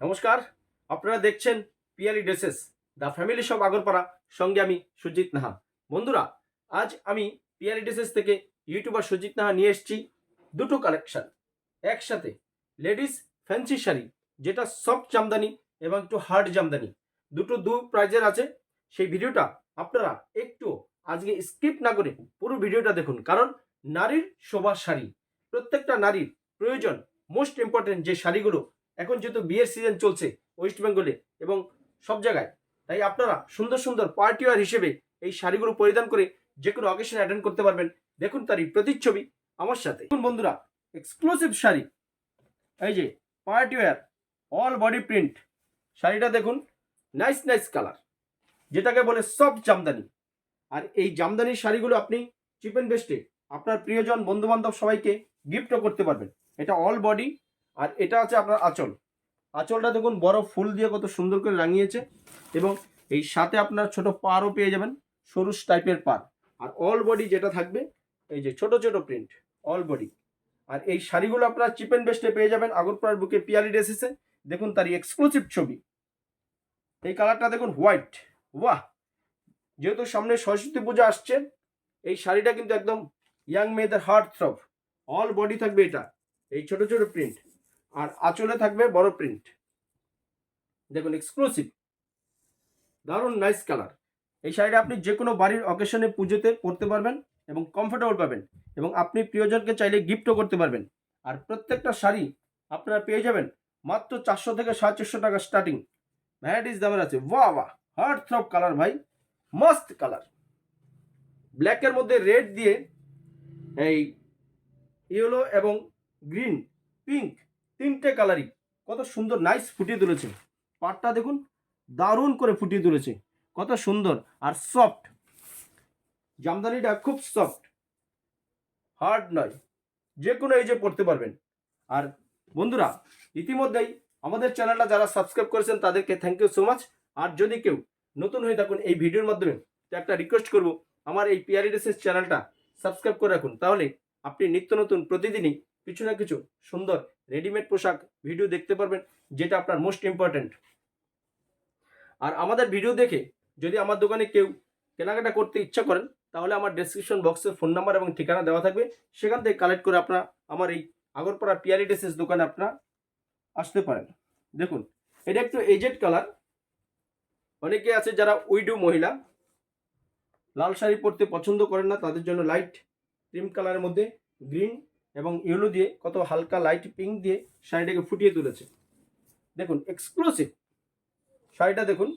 নমস্কার, আপনারা দেখছেন Piyali dresses, the family shop Agarpara, সঙ্গে আমি সুজিত নাহা। বন্ধুরা, আজ আমি পিয়ালি ড্রেসেস থেকে ইউটিউবার সুজিত নাহা নিয়ে এসেছি দুটো কালেকশন। একসাথে লেডিস ফ্যান্সি শাড়ি, যেটা সফট জামদানি এবং একটু হার্ড জামদানি। দুটো দু প্রাইজের আছে। সেই ভিডিওটা আপনারা একটু আজকে স্কিপ না করে পুরো ভিডিওটা দেখুন, কারণ নারীর শোভা শাড়ি, প্রত্যেকটা নারীর প্রয়োজন। মোস্ট ইম্পর্টেন্ট যে শাড়িগুলো এখন যেহেতু বিয়ের সিজন চলছে ওয়েস্ট বেঙ্গলে এবং সব জায়গায়, তাই আপনারা সুন্দর সুন্দর পার্টি ওয়ার হিসেবে এই শাড়িগুলো পরিধান করে যে কোনো অকেশন অ্যাটেন্ড করতে পারবেন। দেখুন তারই প্রতিচ্ছবি আমার সাথে। দেখুন বন্ধুরা এক্সক্লুসিভ শাড়ি। এই যে party wear all body print শাড়িটা দেখুন নাইস নাইস কালার যেটাকে বলে সফট জামদানি। আর এই জামদানির শাড়িগুলো আপনি চিপ অ্যান্ড বেস্টে আপনার প্রিয়জন বন্ধু বান্ধব সবাইকে গিফটও করতে পারবেন। এটা অল বডি আর এটা আছে আপনার আঁচল। আঁচলটা দেখুন, বড় ফুল দিয়ে কত সুন্দর করে রাঙিয়েছে এবং এই সাথে আপনার ছোট পারও পেয়ে যাবেন সরু টাইপের পার আর অল বডি যেটা থাকবে, এই যে ছোট ছোট প্রিন্ট অল বডি আর এই শাড়িগুলো আপনার চিপ অ্যান্ড বেস্টে পেয়ে যাবেন, আগরপাড়ার বুকে পিয়ালি ড্রেসেসে দেখুন তারই এক্সক্লুসিভ ছবি। এই কালারটা দেখুন হোয়াইট বাহ! যেহেতু সামনে সরস্বতী পূজা আসছে, এই শাড়িটা কিন্তু একদম ইয়াং মেয়েদের হার্ট থ্রব অল বডি থাকবে এটা, এই ছোট ছোট প্রিন্ট আর আঁচলে থাকবে বড় প্রিন্ট দেখুন এক্সক্লুসিভ দারুণ নাইস কালার এই শাড়িটা আপনি যে কোনো বাড়ির অকেশনে পুজোতে পরতে পারবেন এবং কমফোর্টেবল পাবেন এবং আপনি প্রিয়জনকে চাইলে গিফটও করতে পারবেন। আর প্রত্যেকটা শাড়ি আপনারা পেয়ে যাবেন মাত্র চারশো থেকে সাড়ে চারশো টাকা স্টার্টিং ভ্যারাইটিস দামের আছে। বাহ বাহ! হার্ট থ্রব কালার ভাই। মস্ত কালার ব্ল্যাকের মধ্যে রেড দিয়ে এই ইয়েলো এবং গ্রিন পিঙ্ক তিনটে কালারই কত সুন্দর নাইস ফুটিয়ে তুলেছে। পাটটা দেখুন, দারুণ করে ফুটিয়ে তুলেছে। কত সুন্দর আর সফট জামদানিটা খুব সফট হার্ড নয়। যে কোনো এজে পড়তে পারবেন। আর বন্ধুরা, ইতিমধ্যেই আমাদের চ্যানেলটা যারা সাবস্ক্রাইব করেছেন, তাদেরকে থ্যাংক ইউ সো মাচ আর যদি কেউ নতুন হয়ে থাকুন এই ভিডিওর মাধ্যমে, তো একটা রিকোয়েস্ট করব, আমার এই পিয়ারি ড্রেসেস চ্যানেলটা সাবস্ক্রাইব করে রাখুন। তাহলে আপনি নিত্য নতুন, প্রতিদিনই কিছু না কিছু সুন্দর রেডিমেড পোশাক ভিডিও দেখতে পারবেন, যেটা আপনার মোস্ট ইম্পর্ট্যান্ট আর আমাদের ভিডিও দেখে যদি আমার দোকানে কেউ কেনাকাটা করতে ইচ্ছা করেন, তাহলে আমার ডেসক্রিপশন বক্সে ফোন নাম্বার এবং ঠিকানা দেওয়া থাকবে। সেখান থেকে কালেক্ট করে আপনারা আমার এই আগরপাড়া পিয়ারি ড্রেসেস দোকানে আপনারা আসতে পারেন। দেখুন, এটা একটু এজেড কালার অনেকে আছে যারা উইডু মহিলা। লাল শাড়ি পরতে পছন্দ করেন না, তাদের জন্য লাইট ক্রিম কালারের মধ্যে গ্রিন এবং ইয়েলো দিয়ে কত হালকা লাইট পিঙ্ক দিয়ে শাড়িটাকে ফুটিয়ে তুলেছে। দেখুন এক্সক্লুসিভ শাড়িটা দেখুন,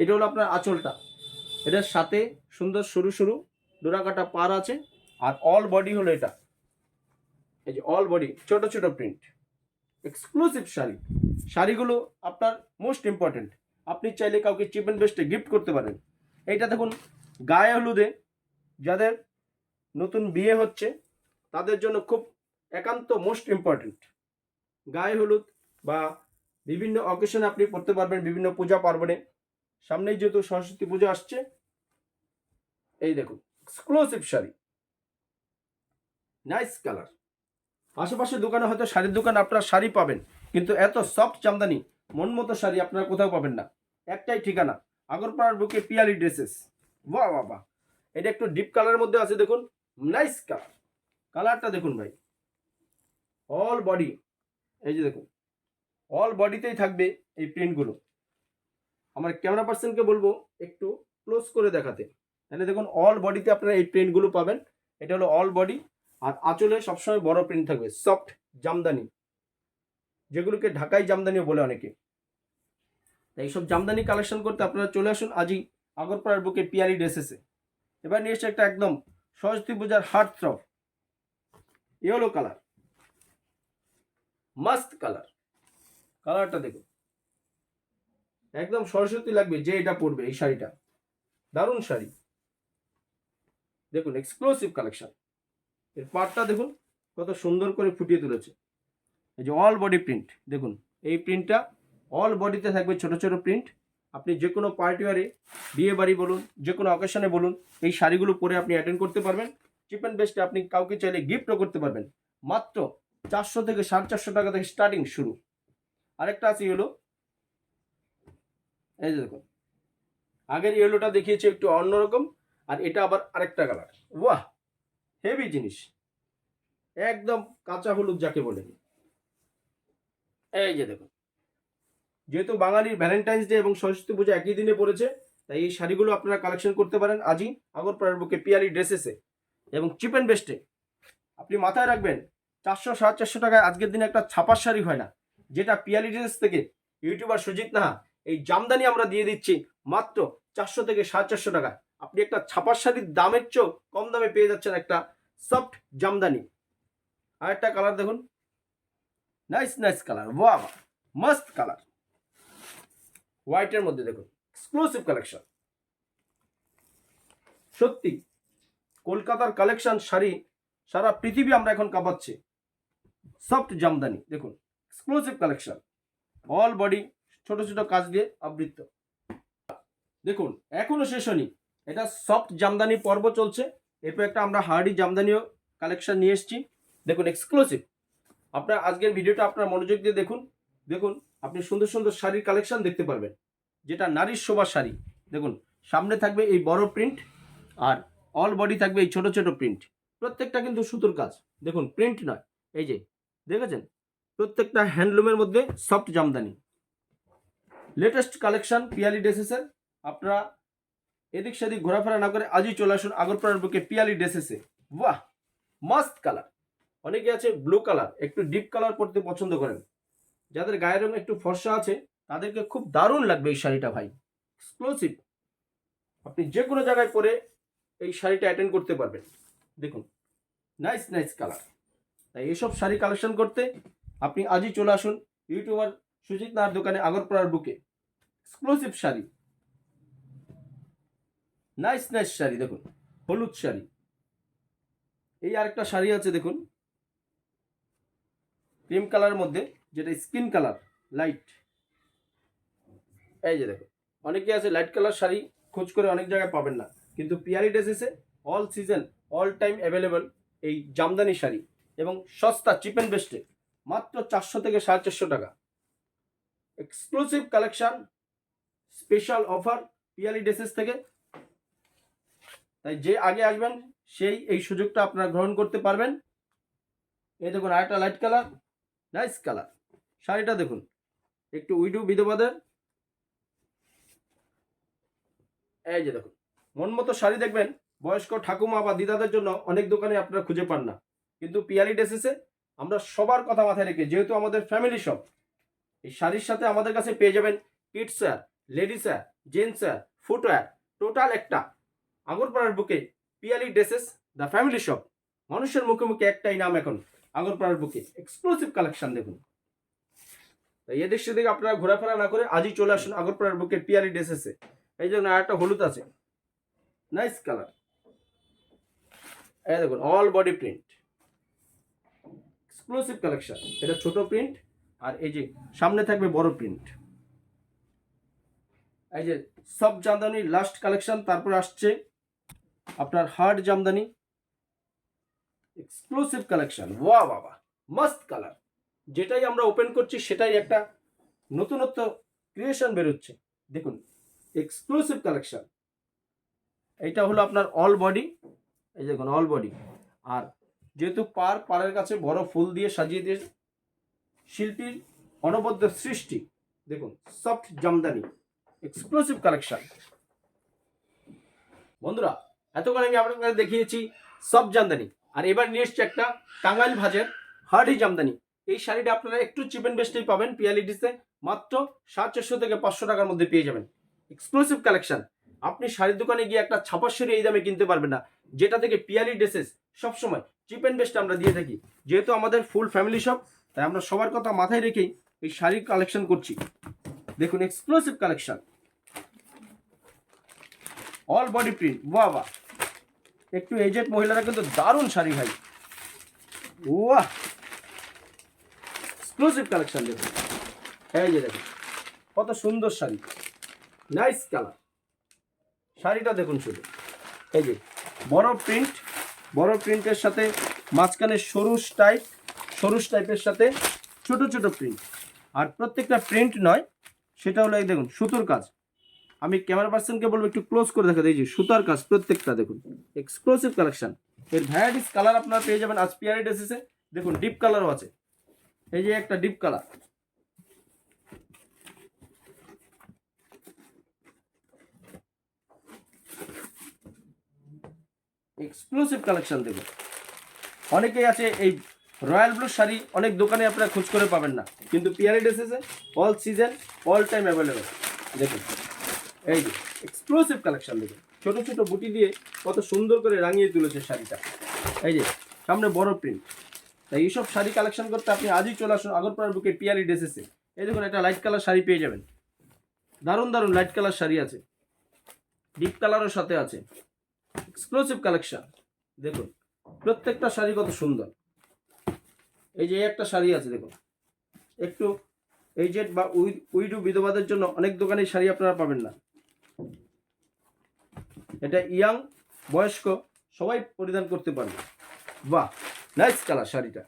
এটা হলো আপনার আঁচলটা। এটার সাথে সুন্দর সরু সরু ডোরাকাটা পার আছে আর অল বডি হলো এটা। এই যে অল বডি ছোট ছোট প্রিন্ট এক্সক্লুসিভ শাড়ি। শাড়িগুলো আপনার মোস্ট ইম্পর্টেন্ট আপনি চাইলে কাউকে চিপ অ্যান্ড বেস্টে গিফট করতে পারেন। এইটা দেখুন, গায়ে হলুদে যাদের নতুন বিয়ে হচ্ছে তাদের জন্য খুব একান্ত মোস্ট ইম্পর্টেন্ট গায়ে হলুদ বা বিভিন্ন অকেশনে আপনি পড়তে পারবেন বিভিন্ন পূজা পার্বণে। সামনেই যেহেতু সরস্বতী পূজা আসছে, এই দেখুন এক্সক্লুসিভ শাড়ি। নাইস কালার আশেপাশে দোকানে হয়তো শাড়ির দোকান আপনারা শাড়ি পাবেন, কিন্তু এত সফট জামদানি, মন মতো শাড়ি আপনারা কোথাও পাবেন না। একটাই ঠিকানা, আগরপাড়ার বুকে পিয়ালি ড্রেসেস বাহ বাহ এটা একটু ডিপ কালারের মধ্যে আছে, দেখুন নাইস কালার কালারটা দেখুন ভাই। অল বডি এই যে দেখুন। অল বডিতেই থাকবে এই প্রিন্টগুলো আমার ক্যামেরা পার্সনকে বলব একটু ক্লোজ করে দেখাতে। তাহলে দেখুন অল বডিতে আপনারা এই প্রিন্টগুলো পাবেন। এটা হলো অল বডি আর আঁচলে সবসময় বড় প্রিন্ট থাকবে সফট জামদানি। যেগুলোকে ঢাকাই জামদানিও বলে অনেকে। তাই এইসব জামদানি কালেকশন করতে আপনারা চলে আসুন আজই আগরপাড়ার বুকে পিয়ারি ড্রেসেসে। এবার নিয়ে এসছে একটা একদম সরস্বতী পূজার heart throb yellow colour must colour কালারটা দেখুন। একদম সরস্বতী লাগবে যে এটা পরবে এই শাড়িটা। দারুণ শাড়ি। দেখুন এক্সক্লুসিভ কালেকশন এর পার্টটা দেখুন, কত সুন্দর করে ফুটিয়ে তুলেছে। এই যে অল বডি প্রিন্ট দেখুন, এই প্রিন্টটা অল বডিতে থাকবে ছোট ছোট প্রিন্ট আপনি যে কোনো পার্টি ওয়ারে বিয়ে বাড়ি বলুন যে কোনো অকেশনে বলুন, এই শাড়িগুলো পরে আপনি অ্যাটেন্ড করতে পারবেন। চিপ অ্যান্ড বেস্টে আপনি কাউকে চাইলে গিফটও করতে পারবেন। মাত্র চারশো থেকে সাড়ে চারশো টাকা থেকে স্টার্টিং শুরু। আরেকটা আছে ইয়েলো এই যে দেখুন। আগের ইয়েলোটা দেখিয়েছে একটু অন্যরকম আর এটা আবার আরেকটা কালার বাহ হেভি জিনিস। একদম কাঁচা হলুদ যাকে বলে। এই যে দেখুন। যেহেতু বাঙালির ভ্যালেন্টাইন্স ডে এবং সরস্বতী পূজা একই দিনে পড়েছে, তাই এই শাড়িগুলো আপনারা কালেকশন করতে পারেন। আজই আগরপাড়ার বুকে পিয়ালি ড্রেসেসে। এবং চিপ অ্যান্ড বেস্টে। আপনি মাথায় রাখবেন, চারশো সাড়ে চারশো টাকায় আজকের দিনে একটা ছাপার শাড়ি হয় না, যেটা পিয়ালি ড্রেস থেকে ইউটিউবার সুজিত নাহা এই জামদানি আমরা দিয়ে দিচ্ছি মাত্র চারশো থেকে সাড়ে চারশো টাকা আপনি একটা ছাপার শাড়ির দামের চেয়েও কম দামে পেয়ে যাচ্ছেন একটা সফট জামদানি। আর একটা কালার দেখুন। নাইস নাইস কালার বাহ মস্ত কালার। হোয়াইটের মধ্যে দেখুন, এক্সক্লুসিভ কালেকশন। সত্যি কলকাতার কালেকশন শাড়ি সারা পৃথিবী আমরা এখন কাঁপাচ্ছি। সফট জামদানি, দেখুন এক্সক্লুসিভ কালেকশন অল বডি ছোট ছোট কাজ দিয়ে আবৃত দেখুন, এখনও শেষ হয়নি। এটা সফট জামদানি পর্ব চলছে। এরপর একটা আমরা হার্ডি জামদানিও কালেকশন নিয়ে এসেছি। দেখুন এক্সক্লুসিভ আপনার আজকের ভিডিওটা আপনার মনোযোগ দিয়ে দেখুন। দেখুন, আপনি সুন্দর সুন্দর শাড়ির কালেকশন দেখতে পারবেন। যেটা নারীর শোভা শাড়ি। দেখুন, সামনে থাকবে এই বড় প্রিন্ট আর অল বডি থাকবে এই ছোট ছোট প্রিন্ট প্রত্যেকটা কিন্তু সুতোর কাজ। দেখুন প্রিন্ট নয়, এই যে, দেখেছেন? প্রত্যেকটা হ্যান্ডলুমের মধ্যে soft Jamdani. Latest collection Piyali ড্রেসেসের আপনারা এদিক সেদিক ঘোরাফেরা না করে আজই চলে আসুন আগরপাড়ার বুকে পিয়ালি ড্রেসেসে বাহ মাস্ট কালার অনেকে আছে ব্লু কালার একটু ডিপ কালার পরতে পছন্দ করেন। যাদের গায়ের রং একটু ফর্সা আছে, তাদেরকে খুব দারুণ লাগবে এই শাড়িটা ভাই। এক্সক্লুসিভ আপনি যে কোনো জায়গায় পরে এই শাড়িটা অ্যাটেন্ড করতে পারবেন। দেখুন নাইস নাইস কালার তাই এসব শাড়ি কালেকশন করতে আপনি আজই চলে আসুন ইউটিউবার সুজিত নাহার দোকানে আগরপাড়ার বুকে। Exclusive sari. Nice nice sari, দেখুন, হলুদ শাড়ি। এই আরেকটা শাড়ি আছে, দেখুন। ক্রিম কালার মধ্যে, যেটা স্কিন কালার লাইট এই যে দেখুন, অনেকে আছে লাইট কালার শাড়ি খোঁজ করে অনেক জায়গায় পাবেন না। কিন্তু Piyari ড্রেসেসে all season all time available এই জামদানি শাড়ি এবং সস্তা চিপ অ্যান্ড বেস্টে মাত্র চারশো থেকে সাড়ে চারশো টাকা। Exclusive collection special offer Piyali dresses থেকে। তাই যে আগে আসবেন, সেই এই সুযোগটা আপনারা গ্রহণ করতে পারবেন। এই দেখুন আরেকটা লাইট কালার নাইস কালার শাড়িটা দেখুন, একটু উইডু বিধবাদের। এই যে দেখুন মন মতো শাড়ি দেখবেন, বয়স্ক ঠাকুমা বা দিদাদের জন্য অনেক দোকানে আপনারা খুঁজে পান না। কিন্তু পিয়ালি ড্রেসেসে আমরা সবার কথা মাথায় রেখে, যেহেতু আমাদের ফ্যামিলি শপ এই শাড়ির সাথে আমাদের কাছে পেয়ে যাবেন kids wear ladies wear gents wear footwear total একটা আগরপাড়ার বুকে Piyali dresses the family shop মানুষের মুখে মুখে একটাই নাম এখন, আগরপাড়ার বুকে। এক্সক্লুসিভ কালেকশন দেখুন। তাই এদিক সেদিক আপনারা ঘোরাফেরা না করে আজই চলে আসুন আগরপাড়ার বুকে পিয়ালি ড্রেসেসে। এই জন্য আরেকটা হলুদ আছে। নাইস কালার এই দেখুন all body print exclusive collection এটা ছোট প্রিন্ট আর এই যে সামনে থাকবে বড় প্রিন্ট এই যে সব জামদানি লাস্ট কালেকশন তারপর আসছে আপনার হার্ড জামদানি। এক্সক্লুসিভ কালেকশন ওয়া বাবা মাস্ট কালার যেটাই আমরা ওপেন করছি, সেটাই একটা নতুনত্ব ক্রিয়েশন বেরোচ্ছে। দেখুন এক্সক্লুসিভ কালেকশন এইটা হলো আপনার অল বডি এই দেখুন অল বডি আর যেহেতু পার পাড়ের কাছে বড় ফুল দিয়ে সাজিয়ে দিয়ে শিল্পীর অনবদ্য সৃষ্টি, দেখুন সফট জামদানি এক্সক্লুসিভ কালেকশন বন্ধুরা, এতক্ষণ আমি আপনাদের দেখিয়েছি সব জামদানি। আর এবার নিয়ে এসছি একটা টাঙ্গাইল ভাজের হার্ডি জামদানি। এই শাড়িটা আপনারা একটু চিপ অ্যান্ড বেস্টেই পাবেন পিয়ালিডিসে মাত্র সাত চারশো থেকে পাঁচশো টাকার মধ্যে পেয়ে যাবেন। এক্সক্লুসিভ কালেকশন আপনি শাড়ির দোকানে গিয়ে একটা ছাপার শাড়ি এই দামে কিনতে পারবেন না। যেটা থেকে পিয়ালি ড্রেসেস সবসময় চিপ অ্যান্ড বেস্ট আমরা দিয়ে থাকি। যেহেতু আমাদের ফুল ফ্যামিলি শপ তাই আমরা সবার কথা মাথায় রেখেই এই শাড়ির কালেকশন করছি। দেখুন exclusive collection all body print বাহ একটু এজেড মহিলারা কিন্তু দারুণ শাড়ি ভাই। ওয়াহ এক্সক্লুসিভ কালেকশন দেখুন। এই যে দেখুন, কত সুন্দর শাড়ি। নাইস কালার শাড়িটা দেখুন শুধু। এই যে, বড় প্রিন্ট বড় প্রিন্টের সাথে মাঝখানে সরু টাইপ সরু টাইপের সাথে ছোট ছোট প্রিন্ট আর প্রত্যেকটা প্রিন্ট নয়, সেটা হলো এই দেখুন, সুতোর কাজ। আমি ক্যামেরা পার্সনকে বলব একটু ক্লোজ করে দেখা যে সুতার কাজ প্রত্যেকটা দেখুন এক্সক্লুসিভ কালেকশন এর ভ্যারাইটিস কালার আপনারা পেয়ে যাবেন আজ পিয়ারি ড্রেসেসে দেখুন ডিপ কালারও আছে। এই যে একটা ডিপ কালার এক্সক্লুসিভ কালেকশন দেখুন অনেকেই আছে এই রয়্যাল ব্লু শাড়ি অনেক দোকানে আপনারা খোঁজ করে পাবেন না। কিন্তু Piyari ড্রেসেসে all season all time available দেখুন, এই যে এক্সক্লুসিভ কালেকশন দেখুন ছোট ছোট বুটি দিয়ে কত সুন্দর করে রাঙিয়ে তুলেছে শাড়িটা। এই যে, সামনে বড় প্রিন্ট তাই এইসব শাড়ি কালেকশন করতে আপনি আজই চলে আসুন আগরপাড়ার বুকে পিয়ারি ড্রেসেসে। এই দেখুন, একটা লাইট কালার শাড়ি পেয়ে যাবেন। দারুণ দারুণ লাইট কালার শাড়ি আছে। ডিপ কালারের সাথে আছে। এক্সক্লুসিভ কালেকশন দেখুন, প্রত্যেকটা শাড়ি কত সুন্দর। এই যে একটা শাড়ি আছে, দেখুন। একটু এইজেড বা উই- উইডু বিধবাদের জন্য অনেক দোকানে শাড়ি আপনারা পাবেন না। এটা ইয়াং, বয়স্ক, সবাই পরিধান করতে পারবে। বাহ নাইস কালার শাড়িটা।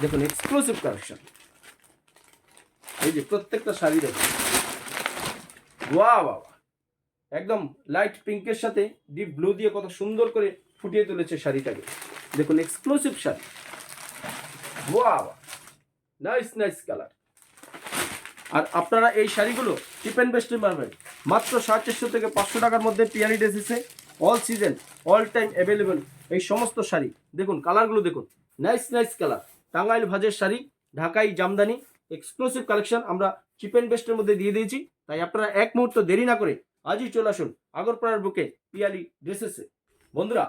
দেখুন এক্সক্লুসিভ কালেকশন এই যে প্রত্যেকটা শাড়ি দেখুন। ওয়া বাবা একদম লাইট পিঙ্কের সাথে ডিপ ব্লু দিয়ে কত সুন্দর করে ফুটিয়ে তুলেছে শাড়িটাকে। দেখুন এক্সক্লুসিভ শাড়ি। ওয়া নাইস নাইস কালার আর আপনারা এই শাড়িগুলো চিপ অ্যান্ড বেস্টে পারবেন মাত্র সাড়ে চারশো থেকে পাঁচশো টাকার মধ্যে পিয়ারি ড্রেসেসে all season all time available এই সমস্ত শাড়ি। দেখুন কালারগুলো দেখুন। নাইস নাইস কালার টাঙ্গাইল ভাজের শাড়ি, ঢাকাই জামদানি। এক্সক্লুসিভ কালেকশন আমরা চিপ অ্যান্ড বেস্টের মধ্যে দিয়ে দিয়েছি। তাই আপনারা এক মুহূর্ত দেরি না করে আজই চলে আসুন আগরপাড়ার বুকে পিয়ালি ড্রেসেসে বন্ধুরা,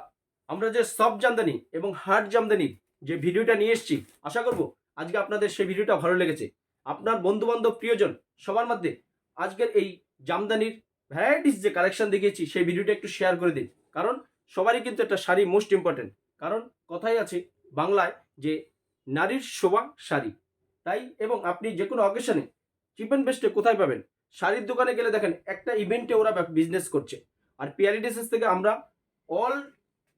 আমরা যে সব জামদানি এবং হার্ড জামদানি যে ভিডিওটা নিয়ে এসেছি, আশা করব আজকে আপনাদের সেই ভিডিওটা ভালো লেগেছে। আপনার বন্ধু বান্ধব প্রিয়জন, সবার মধ্যে আজকের এই জামদানির ভ্যারাইটিস যে কালেকশন দেখিয়েছি, সেই ভিডিওটা একটু শেয়ার করে দিন। কারণ সবারই কিন্তু একটা শাড়ি মোস্ট ইম্পর্টেন্ট কারণ কথাই আছে বাংলায় যে নারীর শোভা শাড়ি। তাই এবং আপনি যে কোনো অকেশনে চিপ অ্যান্ড বেস্টে কোথায় পাবেন? শাড়ির দোকানে গেলে দেখেন একটা ইভেন্টে ওরা বিজনেস করছে। আর পিয়ারি ড্রেসেস থেকে আমরা অল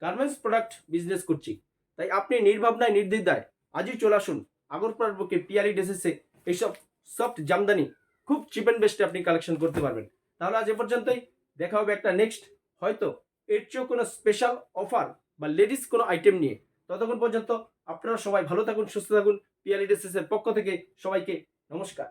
গার্মেন্টস প্রোডাক্ট বিজনেস করছি। তাই আপনি নির্ভাবনায়, নির্দ্বিধায় আজই চলে আসুন আগরপাড়ার পক্ষে পিয়ারি ড্রেসেসে এইসব সফট জামদানি খুব চিপ অ্যান্ড বেস্টে আপনি কালেকশন করতে পারবেন। তাহলে আজ এ পর্যন্তই। দেখা হবে একটা নেক্সট হয়তো এর চেয়েও কোনো স্পেশাল অফার বা লেডিস কোনো আইটেম নিয়ে। ততক্ষণ পর্যন্ত আপনারা সবাই ভালো থাকুন, সুস্থ থাকুন। পিয়ালি ড্রেসেসের পক্ষ থেকে সবাইকে নমস্কার।